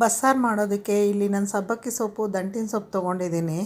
ಬಸ್ಸಾರು ಮಾಡೋದಕ್ಕೆ ಇಲ್ಲಿ ನಾನು ಸಬ್ಬಕ್ಕಿ ಸೊಪ್ಪು, ದಂಟಿನ ಸೊಪ್ಪು ತೊಗೊಂಡಿದ್ದೀನಿ.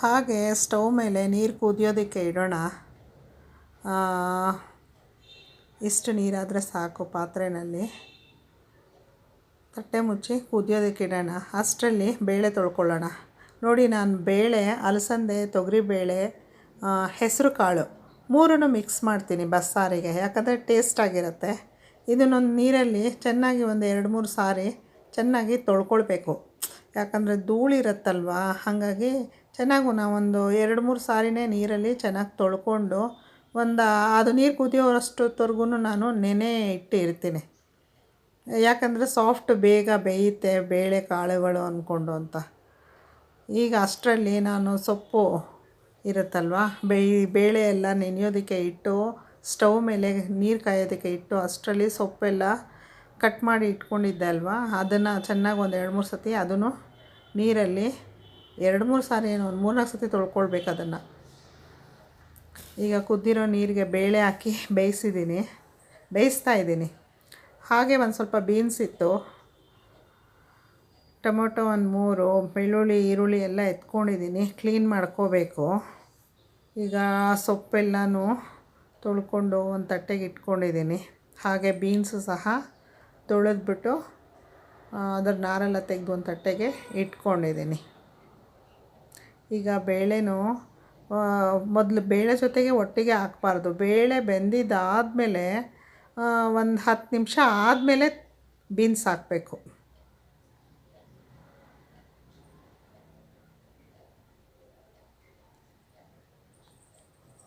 ಹಾಗೆ ಸ್ಟವ್ ಮೇಲೆ ನೀರು ಕುದಿಯೋದಕ್ಕೆ ಇಡೋಣ. ಇಷ್ಟು ನೀರಾದರೆ ಸಾಕು ಪಾತ್ರೆಯಲ್ಲಿ ತಟ್ಟೆ ಮುಚ್ಚಿ ಕುದಿಯೋದಕ್ಕೆ ಇಡೋಣ. ಅಷ್ಟರಲ್ಲಿ ಬೇಳೆ ತೊಳ್ಕೊಳ್ಳೋಣ. ನೋಡಿ, ನಾನು ಬೇಳೆ, ಅಲಸಂದೆ ತೊಗರಿಬೇಳೆ ಹೆಸರು ಕಾಳು ಮೂರನ್ನು ಮಿಕ್ಸ್ ಮಾಡ್ತೀನಿ ಬಸ್ಸಾರಿಗೆ. ಯಾಕಂದರೆ ಟೇಸ್ಟಾಗಿರುತ್ತೆ ಇದನ್ನೊಂದು ನೀರಲ್ಲಿ ಚೆನ್ನಾಗಿ ಒಂದು ಎರಡು ಮೂರು ಸಾರಿ ಚೆನ್ನಾಗಿ ತೊಳ್ಕೊಳ್ಬೇಕು. ಯಾಕಂದರೆ ಧೂಳಿರುತ್ತಲ್ವ ಹಾಗಾಗಿ ಚೆನ್ನಾಗಿ ನಾವೊಂದು ಎರಡು ಮೂರು ಸಾರಿನೇ ನೀರಲ್ಲಿ ಚೆನ್ನಾಗಿ ತೊಳ್ಕೊಂಡು ಒಂದು ಅದು ನೀರು ಕುದಿಯೋರಷ್ಟೊತ್ತವರೆಗೂ ನಾನು ನೆನೆ ಇಟ್ಟಿರ್ತೀನಿ ಯಾಕಂದರೆ ಸಾಫ್ಟ್ ಬೇಗ ಬೇಯುತ್ತೆ ಬೇಳೆ ಕಾಳುಗಳು ಅಂದ್ಕೊಂಡು ಅಂತ. ಈಗ ಅಷ್ಟರಲ್ಲಿ ನಾನು ಸೊಪ್ಪು ಇರುತ್ತಲ್ವ? ಬೇಯಿ, ಬೇಳೆ ಎಲ್ಲ ನೆನೆಯೋದಕ್ಕೆ ಇಟ್ಟು, ಸ್ಟವ್ ಮೇಲೆ ನೀರು ಕಾಯೋದಕ್ಕೆ ಇಟ್ಟು ಅಷ್ಟರಲ್ಲಿ ಸೊಪ್ಪೆಲ್ಲ ಕಟ್ ಮಾಡಿ ಇಟ್ಕೊಂಡಿದ್ದೆ ಅಲ್ವಾ? ಅದನ್ನು ಚೆನ್ನಾಗಿ ಒಂದು ಎರಡು ಮೂರು ಸತಿ ಅದನ್ನು ನೀರಲ್ಲಿ ಎರಡು ಮೂರು ಸಾರಿ ಏನು ಒಂದು ಮೂರ್ನಾಲ್ಕು ಸತಿ ತೊಳ್ಕೊಳ್ಬೇಕು ಅದನ್ನು. ಈಗ ಕುದ್ದಿರೋ ನೀರಿಗೆ ಬೇಳೆ ಹಾಕಿ ಬೇಯಿಸಿದ್ದೀನಿ ಬೇಯಿಸ್ತಾ ಇದ್ದೀನಿ. ಹಾಗೆ ಒಂದು ಸ್ವಲ್ಪ ಬೀನ್ಸ್ ಇತ್ತು. ಟೊಮೊಟೊ ಒಂದು ಮೂರು, ಬೆಳ್ಳುಳ್ಳಿ, ಈರುಳ್ಳಿ ಎಲ್ಲ ಎತ್ಕೊಂಡಿದ್ದೀನಿ ಕ್ಲೀನ್ ಮಾಡ್ಕೋಬೇಕು. ಈಗ ಸೊಪ್ಪೆಲ್ಲನೂ ತೊಳ್ಕೊಂಡು ಒಂದು ತಟ್ಟೆಗೆ ಇಟ್ಕೊಂಡಿದ್ದೀನಿ ಹಾಗೆ ಬೀನ್ಸು ಸಹ ತೊಳೆದ್ಬಿಟ್ಟು ಅದರ ನಾರೆಲ್ಲ ತೆಗೆದು ಒಂದು ತಟ್ಟೆಗೆ ಇಟ್ಕೊಂಡಿದ್ದೀನಿ ಈಗ ಬೇಳೆನೂ ಮೊದಲು ಬೇಳೆ ಜೊತೆಗೆ ಒಟ್ಟಿಗೆ ಹಾಕ್ಬಾರ್ದು. ಬೇಳೆ ಬೆಂದಿದ್ದಾದಮೇಲೆ ಒಂದು ಹತ್ತು ನಿಮಿಷ ಆದಮೇಲೆ ಬೀನ್ಸ್ ಹಾಕಬೇಕು.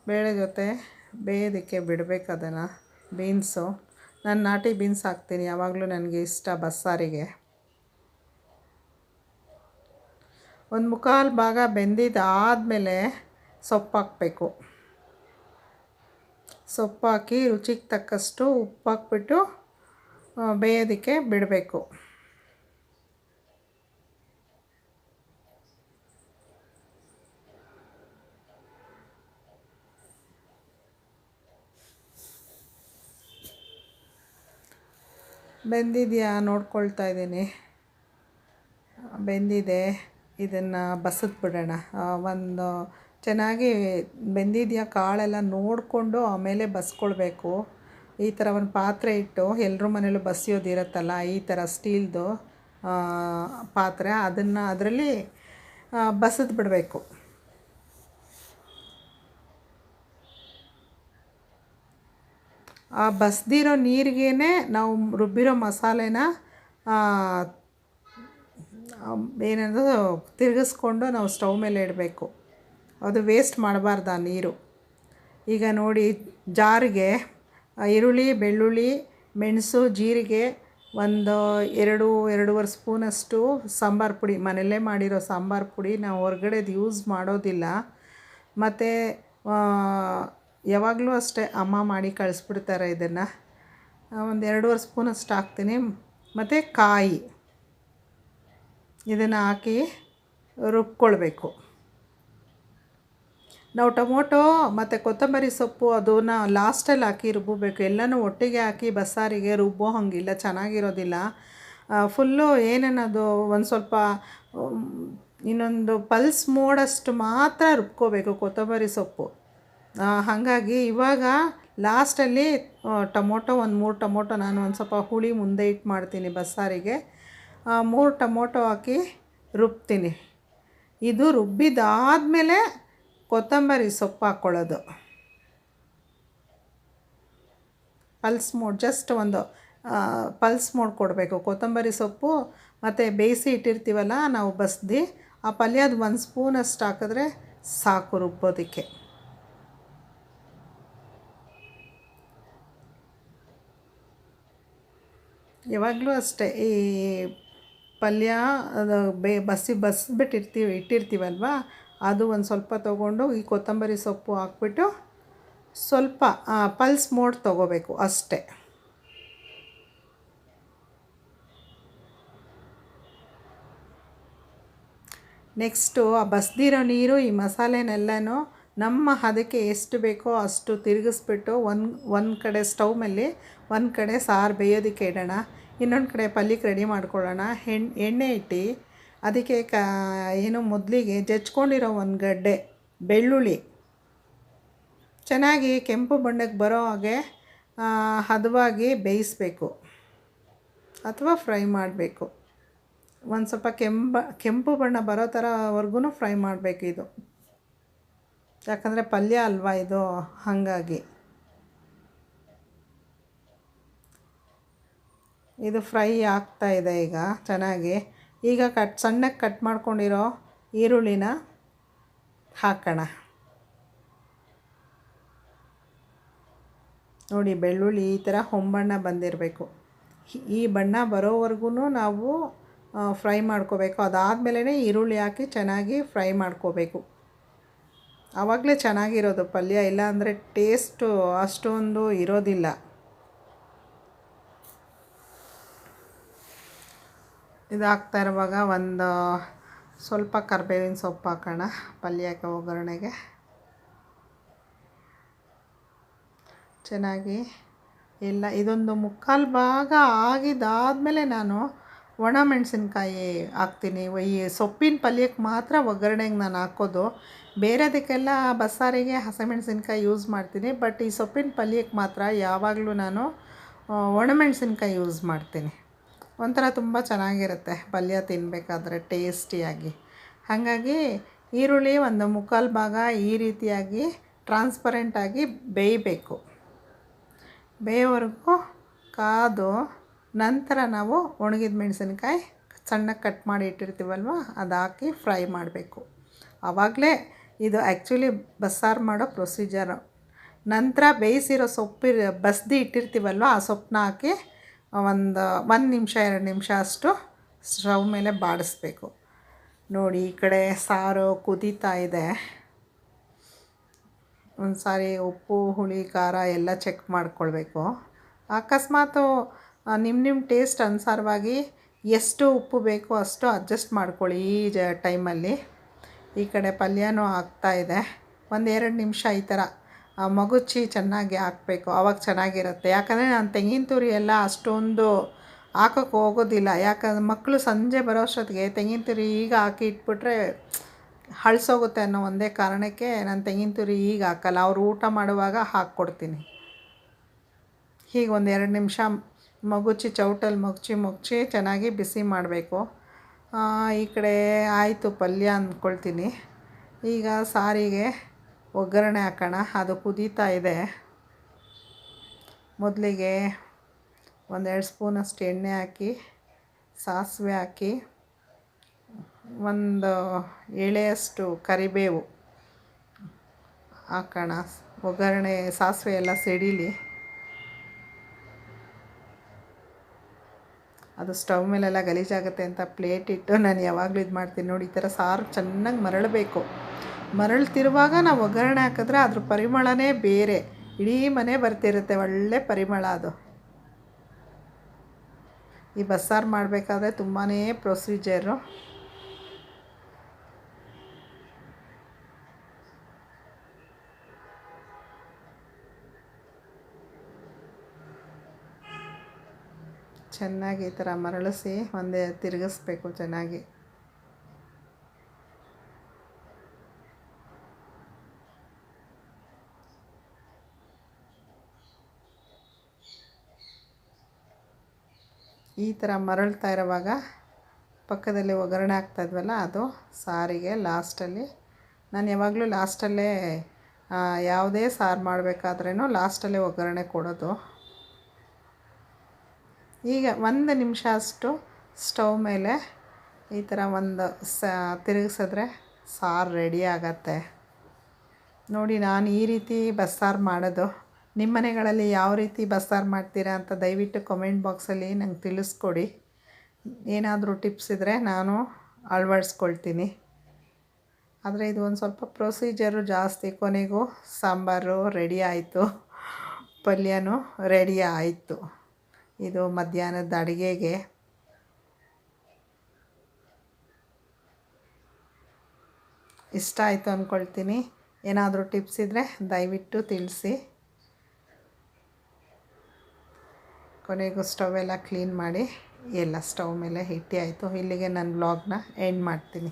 ಬೇಳೆ ಜೊತೆ ಬೇಯೋದಕ್ಕೆ ಬಿಡಬೇಕು ಅದನ್ನು, ಬೀನ್ಸು. ನಾನು ನಾಟಿ ಬೀನ್ಸ್ ಹಾಕ್ತೀನಿ, ಯಾವಾಗಲೂ ನನಗೆ ಇಷ್ಟ ಬಸ್ಸಾರಿಗೆ. ಒಂದು ಮುಕ್ಕಾಲು ಭಾಗ ಬೆಂದಿದ್ದಾದಮೇಲೆ ಸೊಪ್ಪು ಹಾಕಬೇಕು. ಸೊಪ್ಪು ಹಾಕಿ ರುಚಿಗೆ ತಕ್ಕಷ್ಟು ಉಪ್ಪು ಹಾಕ್ಬಿಟ್ಟು ಬೇಯೋದಕ್ಕೆ ಬಿಡಬೇಕು. ಬೆಂದಿದೆಯಾ? ನೋಡ್ಕೊಳ್ತಾ ಇದ್ದೀನಿ. ಬೆಂದಿದೆ. ಇದನ್ನು ಬಸದ್ಬಿಡೋಣ ಒಂದು ಚೆನ್ನಾಗಿ ಬೆಂದಿದೆಯಾ ಕಾಳೆಲ್ಲ ನೋಡಿಕೊಂಡು ಆಮೇಲೆ ಬಸ್ಕೊಳ್ಬೇಕು. ಈ ಥರ ಒಂದು ಪಾತ್ರೆ ಇಟ್ಟು ಎಲ್ಲರೂ ಮನೇಲೂ ಬಸಿಯೋದಿರುತ್ತಲ್ಲ ಈ ಥರ ಸ್ಟೀಲ್ದು ಪಾತ್ರೆ. ಅದನ್ನು ಅದರಲ್ಲಿ ಬಸದ್ದು ಆ ಬಸ್ದಿರೋ ನೀರಿಗೇ ನಾವು ರುಬ್ಬಿರೋ ಮಸಾಲೆನ ಏನದು ತಿರುಗಿಸ್ಕೊಂಡು ನಾವು ಸ್ಟವ್ ಮೇಲೆ ಇಡಬೇಕು. ಅದು ವೇಸ್ಟ್ ಮಾಡಬಾರ್ದು ಆ ನೀರು. ಈಗ ನೋಡಿ, ಜಾರಿಗೆ ಈರುಳ್ಳಿ, ಬೆಳ್ಳುಳ್ಳಿ, ಮೆಣಸು, ಜೀರಿಗೆ ಒಂದು ಎರಡು, ಎರಡೂವರೆ ಸ್ಪೂನಷ್ಟು ಸಾಂಬಾರು ಪುಡಿ. ಮನೆಯಲ್ಲೇ ಮಾಡಿರೋ ಸಾಂಬಾರು ಪುಡಿ ನಾವು ಹೊರ್ಗಡೆದು ಯೂಸ್ ಮಾಡೋದಿಲ್ಲ. ಮತ್ತು ಯಾವಾಗಲೂ ಅಷ್ಟೇ ಅಮ್ಮ ಮಾಡಿ ಕಳಿಸ್ಬಿಡ್ತಾರೆ ಇದನ್ನು. ಒಂದು ಎರಡೂವರೆ ಸ್ಪೂನಷ್ಟು ಹಾಕ್ತೀನಿ. ಮತ್ತು ಕಾಯಿ. ಇದನ್ನು ಹಾಕಿ ರುಬ್ಕೊಳ್ಬೇಕು. ನಾವು ಟೊಮೊಟೊ ಮತ್ತು ಕೊತ್ತಂಬರಿ ಸೊಪ್ಪು ಅದನ್ನು ಲಾಸ್ಟಲ್ಲಿ ಹಾಕಿ ರುಬ್ಬಬೇಕು ಎಲ್ಲನೂ ಒಟ್ಟಿಗೆ ಹಾಕಿ ಬಸ್ಸಾರಿಗೆ ರುಬ್ಬೋ ಹಾಗಿಲ್ಲ, ಚೆನ್ನಾಗಿರೋದಿಲ್ಲ. ಫುಲ್ಲು ಏನೇನದು ಒಂದು ಸ್ವಲ್ಪ ಇನ್ನೊಂದು ಪಲ್ಸ್ ಮೋಡಷ್ಟು ಮಾತ್ರ ರುಬ್ಕೋಬೇಕು ಕೊತ್ತಂಬರಿ ಸೊಪ್ಪು. ಹಾಗಾಗಿ ಇವಾಗ ಲಾಸ್ಟಲ್ಲಿ ಟೊಮೊಟೊ, ಒಂದು ಮೂರು ಟೊಮೊಟೊ ನಾನು ಒಂದು ಸ್ವಲ್ಪ ಹುಳಿ ಮುಂದೆ ಇಟ್ಟು ಮಾಡ್ತೀನಿ ಬಸ್ಸಾರಿಗೆ. ಮೂರು ಟೊಮೊಟೊ ಹಾಕಿ ರುಬ್ತೀನಿ. ಇದು ರುಬ್ಬಿದಾದಮೇಲೆ ಕೊತ್ತಂಬರಿ ಸೊಪ್ಪು ಹಾಕ್ಕೊಳ್ಳೋದು ಪಲ್ಸ್ ಮೋಡ್ ಜಸ್ಟ್ ಒಂದು ಪಲ್ಸ್ ಮೋಡ್ ಕೊಡಬೇಕು. ಕೊತ್ತಂಬರಿ ಸೊಪ್ಪು ಮತ್ತು ಬೇಯಿಸಿ ಇಟ್ಟಿರ್ತೀವಲ್ಲ, ನಾವು ಬಸ್ದು, ಆ ಪಲ್ಯದ ಒಂದು ಸ್ಪೂನಷ್ಟು ಹಾಕಿದ್ರೆ ಸಾಕು ರುಬ್ಬೋದಕ್ಕೆ. ಯಾವಾಗಲೂ ಅಷ್ಟೇ. ಈ ಪಲ್ಯ, ಅದು ಬೇ, ಬಸಿ ಬಸ್ಬಿಟ್ಟಿರ್ತೀವಿ ಇಟ್ಟಿರ್ತೀವಲ್ವ? ಅದು ಒಂದು ಸ್ವಲ್ಪ ತೊಗೊಂಡು ಈ ಕೊತ್ತಂಬರಿ ಸೊಪ್ಪು ಹಾಕ್ಬಿಟ್ಟು ಸ್ವಲ್ಪ ಪಲ್ಸ್ ಮೋಡ್ ತೊಗೋಬೇಕು ಅಷ್ಟೇ. ನೆಕ್ಸ್ಟು ಆ ಬಸ್ದಿರೋ ನೀರು, ಈ ಮಸಾಲೆನೆಲ್ಲನೂ ನಮ್ಮ ಹದಕ್ಕೆ ಎಷ್ಟು ಬೇಕೋ ಅಷ್ಟು ತಿರುಗಿಸ್ಬಿಟ್ಟು ಒಂದು ಒಂದು ಕಡೆ ಸ್ಟವ್ ಮೇಲೆ ಒಂದು ಕಡೆ ಸಾರು ಬೇಯೋದಕ್ಕೆ ಇಡೋಣ. ಇನ್ನೊಂದು ಕಡೆ ಪಲ್ಯಕ್ಕೆ ರೆಡಿ ಮಾಡ್ಕೊಳ್ಳೋಣ. ಹೆಣ್, ಎಣ್ಣೆ ಇಟ್ಟು ಅದಕ್ಕೆ ಕ, ಏನು ಮೊದಲಿಗೆ ಜಚ್ಕೊಂಡಿರೋ ಒಂದು ಗಡ್ಡೆ, ಬೆಳ್ಳುಳ್ಳಿ. ಚೆನ್ನಾಗಿ ಕೆಂಪು ಬಣ್ಣಕ್ಕೆ ಬರೋ ಹಾಗೆ ಹದವಾಗಿ ಬೇಯಿಸಬೇಕು. ಅಥವಾ ಫ್ರೈ ಮಾಡಬೇಕು. ಒಂದು ಸ್ವಲ್ಪ ಕೆಂಬ, ಕೆಂಪು ಬಣ್ಣ ಬರೋ ಥರವರೆಗೂ ಫ್ರೈ ಮಾಡಬೇಕು ಇದು. ಯಾಕಂದರೆ ಪಲ್ಯ ಅಲ್ವಾ ಇದು? ಹಾಗಾಗಿ. ಇದು ಫ್ರೈ ಆಗ್ತಾ ಇದೆ ಈಗ, ಚೆನ್ನಾಗಿ. ಈಗ ಕಟ್ ಸಣ್ಣಕ್ಕೆ ಕಟ್ ಮಾಡ್ಕೊಂಡಿರೋ ಈರುಳ್ಳಿನ ಹಾಕೋಣ. ನೋಡಿ, ಬೆಳ್ಳುಳ್ಳಿ ಈ ಥರ ಹೊಂಬಣ್ಣ ಬಂದಿರಬೇಕು. ಈ ಬಣ್ಣ ಬರೋವರೆಗೂ ನಾವು ಫ್ರೈ ಮಾಡ್ಕೋಬೇಕು. ಅದಾದಮೇಲೆ ಈರುಳ್ಳಿ ಹಾಕಿ ಚೆನ್ನಾಗಿ ಫ್ರೈ ಮಾಡ್ಕೋಬೇಕು. ಆವಾಗಲೇ ಚೆನ್ನಾಗಿರೋದು ಪಲ್ಯ ಇಲ್ಲ ಅಂದರೆ ಟೇಸ್ಟು ಅಷ್ಟೊಂದು ಇರೋದಿಲ್ಲ. ಇದಾಗ್ತಾ ಇರುವಾಗ ಒಂದು ಸ್ವಲ್ಪ ಕರ್ಬೇವಿನ ಸೊಪ್ಪು ಹಾಕೋಣ ಪಲ್ಯಕ್ಕೆ ಒಗ್ಗರಣೆಗೆ. ಚೆನ್ನಾಗಿ ಎಲ್ಲ ಇದೊಂದು ಮುಕ್ಕಾಲು ಭಾಗ ಆಗಿದ್ದಾದಮೇಲೆ ನಾನು ಒಣ ಮೆಣಸಿನ್ಕಾಯಿ ಹಾಕ್ತೀನಿ. ಈ ಸೊಪ್ಪಿನ ಪಲ್ಯಕ್ಕೆ ಮಾತ್ರ ಒಗ್ಗರಣೆಗೆ ನಾನು ಹಾಕೋದು. ಬೇರೆದಕ್ಕೆಲ್ಲ ಬಸ್ಸಾರಿಗೆ ಹಸಿಮೆಣ್ಸಿನ್ಕಾಯಿ ಯೂಸ್ ಮಾಡ್ತೀನಿ. ಬಟ್ ಈ ಸೊಪ್ಪಿನ ಪಲ್ಯಕ್ಕೆ ಮಾತ್ರ ಯಾವಾಗಲೂ ನಾನು ಒಣಮೆಣಸಿನ್ಕಾಯಿ ಯೂಸ್ ಮಾಡ್ತೀನಿ. ಒಂಥರ ತುಂಬ ಚೆನ್ನಾಗಿರುತ್ತೆ ಪಲ್ಯ ತಿನ್ನಬೇಕಾದ್ರೆ ಟೇಸ್ಟಿಯಾಗಿ. ಹಾಗಾಗಿ ಈರುಳ್ಳಿ ಒಂದು ಮುಕ್ಕಾಲು ಭಾಗ ಈ ರೀತಿಯಾಗಿ ಟ್ರಾನ್ಸ್ಪರೆಂಟಾಗಿ ಬೇಯಬೇಕು. ಬೇಯೋವರೆಗೂ ಕಾದು ನಂತರ ನಾವು ಒಣಗಿದ ಮೆಣಸಿನ್ಕಾಯಿ ಸಣ್ಣಗೆ ಕಟ್ ಮಾಡಿ ಇಟ್ಟಿರ್ತೀವಲ್ವ ಅದು ಹಾಕಿ ಫ್ರೈ ಮಾಡಬೇಕು. ಆವಾಗಲೇ ಇದು ಆ್ಯಕ್ಚುಲಿ ಬಸ್ಸಾರು ಮಾಡೋ ಪ್ರೊಸೀಜರು. ನಂತರ ಬೇಯಿಸಿರೋ ಸೊಪ್ಪಿ ಬಸ್ದಿ ಇಟ್ಟಿರ್ತೀವಲ್ವ, ಆ ಸೊಪ್ಪನ್ನ ಹಾಕಿ ಒಂದು ಒಂದು ನಿಮಿಷ, ಎರಡು ನಿಮಿಷ ಅಷ್ಟು ಸ್ಟವ್ ಮೇಲೆ ಬಾಡಿಸ್ಬೇಕು. ನೋಡಿ, ಈ ಕಡೆ ಸಾರು ಕುದೀತಾ ಇದೆ. ಒಂದು ಸಾರಿ ಉಪ್ಪು, ಹುಳಿ, ಖಾರ ಎಲ್ಲ ಚೆಕ್ ಮಾಡ್ಕೊಳ್ಬೇಕು. ಅಕಸ್ಮಾತು ನಿಮ್ಮ ನಿಮ್ಮ ಟೇಸ್ಟ್ ಅನುಸಾರವಾಗಿ ಎಷ್ಟು ಉಪ್ಪು ಬೇಕೋ ಅಷ್ಟು ಅಡ್ಜಸ್ಟ್ ಮಾಡ್ಕೊಳ್ಳಿ ಈ ಜ ಟೈಮಲ್ಲಿ ಈ ಕಡೆ ಪಲ್ಯನೂ ಆಗ್ತಾ ಇದೆ. ಒಂದೆರಡು ನಿಮಿಷ ಈ ಥರ ಮಗುಚಿ ಚೆನ್ನಾಗಿ ಹಾಕಬೇಕು. ಆವಾಗ ಚೆನ್ನಾಗಿರುತ್ತೆ. ಯಾಕಂದರೆ ನಾನು ತೆಂಗಿನ ತುರಿ ಎಲ್ಲ ಅಷ್ಟೊಂದು ಹಾಕೋಕ್ಕೆ ಹೋಗೋದಿಲ್ಲ. ಯಾಕಂದ್ರೆ ಮಕ್ಕಳು ಸಂಜೆ ಬರೋ ಅಷ್ಟೊತ್ತಿಗೆ ತೆಂಗಿನ ತುರಿ ಈಗ ಹಾಕಿ ಇಟ್ಬಿಟ್ರೆ ಹಳ್ಸೋಗುತ್ತೆ ಅನ್ನೋ ಒಂದೇ ಕಾರಣಕ್ಕೆ ನಾನು ತೆಂಗಿನ ತುರಿ ಈಗ ಹಾಕಲ್ಲ. ಅವ್ರು ಊಟ ಮಾಡುವಾಗ ಹಾಕ್ಕೊಡ್ತೀನಿ. ಹೀಗೆ ಒಂದು ಎರಡು ನಿಮಿಷ ಮಗುಚಿ ಚೌಟಲ್ಲಿ ಮಗುಚಿ ಮುಗ್ಚಿ ಚೆನ್ನಾಗಿ ಬಿಸಿ ಮಾಡಬೇಕು. ಈ ಕಡೆ ಆಯಿತು ಪಲ್ಯ ಅಂದ್ಕೊಳ್ತೀನಿ. ಈಗ ಸಾರಿಗೆ ಒಗ್ಗರಣೆ ಹಾಕೋಣ. ಅದು ಕುದೀತಾ ಇದೆ. ಮೊದಲಿಗೆ ಒಂದೆರಡು ಸ್ಪೂನಷ್ಟು ಎಣ್ಣೆ ಹಾಕಿ, ಸಾಸಿವೆ ಹಾಕಿ, ಒಂದು ಎಳೆಯಷ್ಟು ಕರಿಬೇವು ಹಾಕೋಣ. ಒಗ್ಗರಣೆ, ಸಾಸಿವೆ ಎಲ್ಲ ಸಿಡೀಲಿ. ಅದು ಸ್ಟವ್ ಮೇಲೆಲ್ಲ ಗಲೀಜಾಗುತ್ತೆ ಅಂತ ಪ್ಲೇಟ್ ಇಟ್ಟು ನಾನು ಯಾವಾಗಲೂ ಇದು ಮಾಡ್ತೀನಿ ನೋಡಿ, ಈ ಥರ ಸಾರು ಚೆನ್ನಾಗಿ ಮರಳಬೇಕು. ಮರಳ್ತಿರುವಾಗ ನಾವು ಒಗ್ಗರಣೆ ಹಾಕಿದ್ರೆ ಅದ್ರ ಪರಿಮಳನೇ ಬೇರೆ. ಇಡೀ ಮನೆ ಬರ್ತಿರುತ್ತೆ, ಒಳ್ಳೆ ಪರಿಮಳ ಅದು. ಈ ಬಸ್ಸಾರು ಮಾಡಬೇಕಾದ್ರೆ ತುಂಬಾ ಪ್ರೊಸೀಜರು. ಚೆನ್ನಾಗಿ ಈ ಥರ ಮರಳಿಸಿ ಒಂದೇ ತಿರುಗಿಸ್ಬೇಕು ಚೆನ್ನಾಗಿ. ಈ ಥರ ಮರಳ್ತಾ ಇರುವಾಗ ಪಕ್ಕದಲ್ಲಿ ಒಗ್ಗರಣೆ ಹಾಕ್ತಾಯಿದ್ವಲ್ಲ ಅದು ಸಾರಿಗೆ ಲಾಸ್ಟಲ್ಲಿ. ನಾನು ಯಾವಾಗಲೂ ಲಾಸ್ಟಲ್ಲೇ ಯಾವುದೇ ಸಾರು ಮಾಡಬೇಕಾದ್ರೂ ಲಾಸ್ಟಲ್ಲೇ ಒಗ್ಗರಣೆ ಕೊಡೋದು. ಈಗ ಒಂದು ನಿಮಿಷ ಅಷ್ಟು ಸ್ಟವ್ ಮೇಲೆ ಈ ಥರ ಒಂದು ಸ ತಿರುಗಿಸಿದ್ರೆ ಸಾರು ರೆಡಿ ಆಗತ್ತೆ. ನೋಡಿ, ನಾನು ಈ ರೀತಿ ಬಸ್ಸಾರು ಮಾಡೋದು. ನಿಮ್ಮ ಮನೆಗಳಲ್ಲಿ ಯಾವ ರೀತಿ ಬಸ್ಸಾರು ಮಾಡ್ತೀರಾ ಅಂತ ದಯವಿಟ್ಟು ಕಮೆಂಟ್ ಬಾಕ್ಸಲ್ಲಿ ನಂಗೆ ತಿಳಿಸ್ಕೊಡಿ. ಏನಾದರೂ ಟಿಪ್ಸ್ ಇದ್ದರೆ ನಾನು ಅಳವಡಿಸ್ಕೊಳ್ತೀನಿ. ಆದರೆ ಇದು ಒಂದು ಸ್ವಲ್ಪ ಪ್ರೊಸೀಜರು ಜಾಸ್ತಿ. ಕೊನೆಗೂ ಸಾಂಬಾರು ರೆಡಿ ಆಯಿತು. ಪಲ್ಯನೂ ರೆಡಿ ಆಯಿತು. ಇದು ಮಧ್ಯಾಹ್ನದ ಅಡುಗೆಗೆ. ಇಷ್ಟ ಆಯಿತು ಅಂದ್ಕೊಳ್ತೀನಿ ಏನಾದರೂ ಟಿಪ್ಸ್ ಇದ್ದರೆ ದಯವಿಟ್ಟು ತಿಳಿಸಿ. ಕೊನೆಗೂ ಸ್ಟವ್ ಎಲ್ಲ ಕ್ಲೀನ್ ಮಾಡಿ. ಎಲ್ಲ ಸ್ಟವ್ ಮೇಲೆ ಹಿಟ್ಟಿ ಆಯಿತು. ಇಲ್ಲಿಗೆ ನನ್ನ ಬ್ಲಾಗ್ನ ಎಂಡ್ ಮಾಡ್ತೀನಿ.